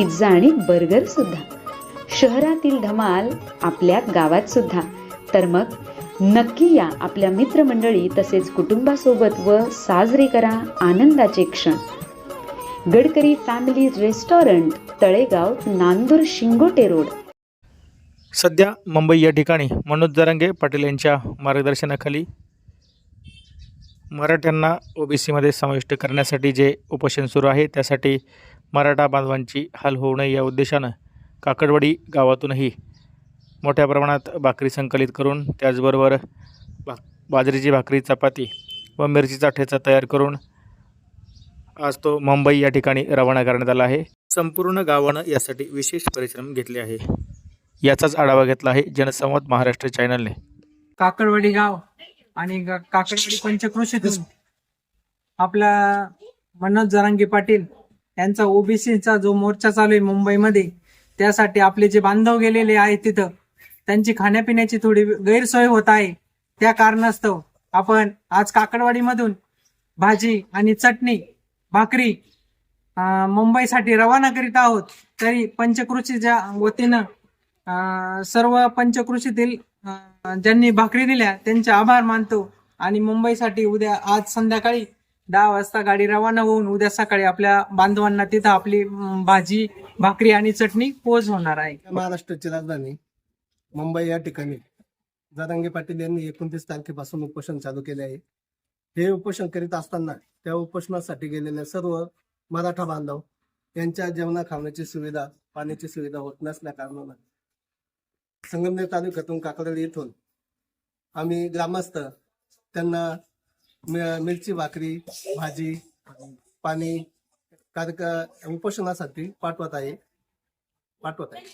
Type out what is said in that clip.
Pizza आणि burger सुद्धा. शहरातील धमाल आपल्या गावात सुद्धा. तर मग नक्की या आपल्या मित्रमंडळी तसेच कुटुंबासोबत व साजरे करा आनंदाचे क्षण. Gadkari family restaurant Talegaon Nandur Shingote road. सध्या मुंबई या ठिकाणी मनोज जरांगे पाटील यांच्या मार्गदर्शनाखाली मराठ्यांना ओबीसीमध्ये समाविष्ट करण्यासाठी जे उपोषण सुरू आहे त्यासाठी मराठा बांधवांची हाल होऊ नये या उद्देशानं काकडवाडी गावातूनही मोठ्या प्रमाणात भाकरी संकलित करून त्याचबरोबर भा बाजरीची भाकरी चपाती व मिरचीचा ठेचा तयार करून आज तो मुंबई या ठिकाणी रवाना करण्यात आला आहे. संपूर्ण गावानं यासाठी विशेष परिश्रम घेतले आहे. याचाच आढावा घेतला आहे जनसंवाद महाराष्ट्र चॅनलने. काकडवाडी गाव आणि काकडवाडी पंचक्रोशीतून आपला मनोज जरांगी पाटील यांचा ओबीसीचा जो मोर्चा चालू आहे मुंबईमध्ये त्यासाठी आपले जे बांधव गेलेले आहेत तिथं त्यांची खाण्यापिण्याची थोडी गैरसोय होत आहे. त्या कारणास्तव आपण आज काकडवाडीमधून भाजी आणि चटणी भाकरी मुंबईसाठी रवाना करीत आहोत. तरी पंचकृषीच्या वतीनं सर्व पंचकृषीतील ज्यांनी भाकरी दिल्या त्यांचे आभार मानतो. आणि मुंबईसाठी उद्या आज संध्याकाळी दहा वाजता गाडी रवाना होऊन उद्या सकाळी आपल्या बांधवांना तिथं आपली अं, भाजी भाकरी आणि चटणी पोच होणार आहे. महाराष्ट्राची राजधानी मुंबई या ठिकाणी. जरांगे पाटील यांनी एकोणतीस तारखेपासून उपोषण चालू केले आहे. हे उपोषण करीत असताना त्या उपोषणासाठी गेलेल्या सर्व मराठा बांधव यांच्या जेवणा खावण्याची सुविधा पाण्याची सुविधा होत नसल्या कारणानं संगमनेर तालुक्यातून काकडे येथून आम्ही ग्रामस्थ त्यांना मिरची भाकरी भाजी पाणी कार्यक्रम उपोषणासाठी पाठवत आहे पाठवत आहे.